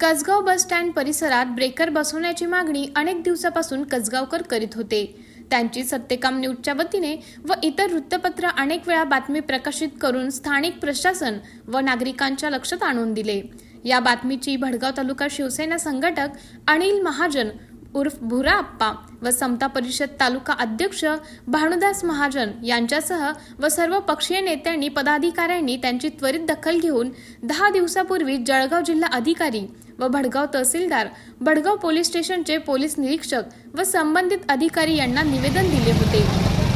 Kasgaon bus stand परिसरात breaker बसवण्याची मागणी अनेक दिवसापासून कसगावकर करीत होते. त्यांची सत्यकाम न्यूजच्या वतीने व इतर वृत्तपत्र अनेक वेळा बातमी प्रकाशित करून स्थानिक प्रशासन व नागरिकांच्या लक्षात आणून दिले. या बातमीची भडगाव तालुका शिवसेना संघटक अनिल महाजन उर्फ भुरा आप्पा व समता परिषद तालुका अध्यक्ष भानुदास महाजन यांच्यासह व सर्व पक्षीय नेत्यांनी पदाधिकाऱ्यांनी त्यांची त्वरित दखल घेऊन दहा दिवसापूर्वी जळगाव जिल्हा अधिकारी व भडगाव तहसीलदार भडगाव पोलीस स्टेशनचे पोलीस निरीक्षक व संबंधित अधिकारी यांना निवेदन दिले होते.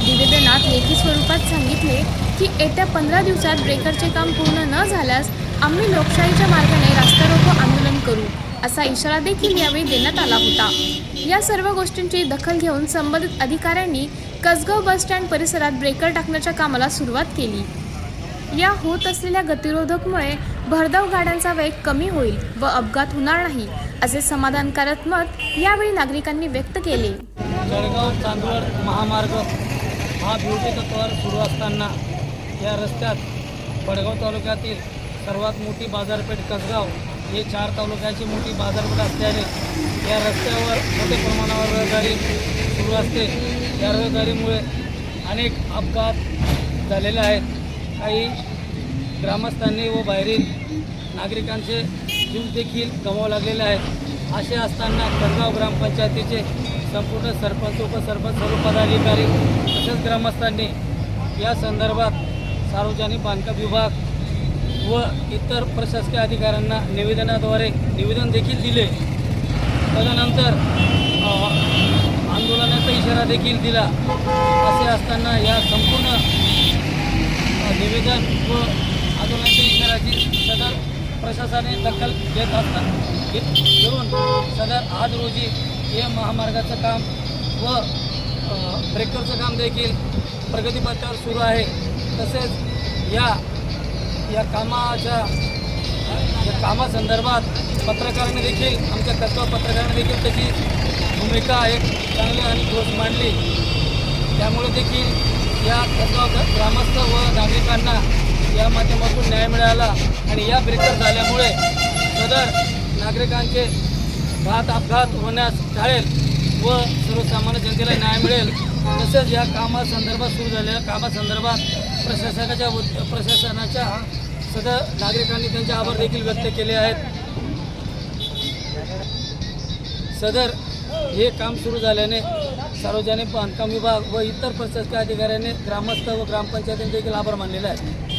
निवेदनात लेखी स्वरूपात सांगितले की येत्या पंधरा दिवसात ब्रेकरचे काम पूर्ण न झाल्यास आम्ही लोकशाहीच्या मार्गाने रास्ता असा इशारा देखील यावेळी देण्यात आला होता. या सर्व गोष्टींची दखल घेऊन संबंधित अधिकाऱ्यांनी कसगाव बस स्टँड परिसरात ब्रेकर टाकण्याच्या कामाला सुरुवात केली. या होत असलेल्या गतिरोधकमुळे भरधाव गाड्यांचा वेग कमी होईल व अपघात होणार नाही असे समाधानकारक मत यावेळी नागरिकांनी व्यक्त केले. जळगाव चांदवड महामार्ग हा ब्युटी तत्वावर सुरू असताना या रस्त्यात वडगाव तालुक्यातील सर्वात मोठी बाजारपेठ कसगाव हे चार तालुक्याची मोठी बाजारपेठ असल्याने या रस्त्यावर मोठ्या प्रमाणावर रहदारी सुरू असते. या रहदारीमुळे अनेक अपघात झालेले आहेत. काही ग्रामस्थांनी व बाहेरील नागरिकांचे जीव देखील लागलेले आहेत. असे असताना करगाव ग्रामपंचायतीचे संपूर्ण सरपंच उपसरपंच सर्व पदाधिकारी तसेच ग्रामस्थांनी या संदर्भात सार्वजनिक बांधकाम विभाग व इतर प्रशासकीय अधिकाऱ्यांना निवेदनाद्वारे निवेदन देखील दिले. तदनंतर आंदोलनाचा इशारा देखील दिला. असे असताना या संपूर्ण निवेदन व आंदोलनाच्या इशाराची सदर प्रशासनाने दखल घेत असताना घेत घेऊन सदर आज रोजी हे महामार्गाचं काम व ब्रेकरचं काम देखील प्रगतीपथावर सुरू आहे. तसेच या या कामाच्या या कामासंदर्भात पत्रकारांनी देखील आमच्या तत्व पत्रकारांनी देखील त्याची भूमिका एक चांगली आणि ठोस मांडली. त्यामुळे देखील या तत्व ग्रामस्थ व नागरिकांना या माध्यमातून न्याय मिळाला आणि या ब्रेकर झाल्यामुळे सदर नागरिकांचे घात अपघात होण्यास टाळेल व सर्वसामान्य जनतेला न्याय मिळेल. तसेच या कामासंदर्भात सुरू झालेल्या कामासंदर्भात प्रशासनाच्या प्रशासनाच्या सदर नागरिकांनी त्यांचे आभार देखील व्यक्त केले आहेत. सदर हे काम सुरू झाल्याने सार्वजनिक बांधकाम विभाग व इतर प्रशासकीय अधिकाऱ्यांनी ग्रामस्थ व ग्रामपंचायतीने देखील आभार मानलेले आहेत.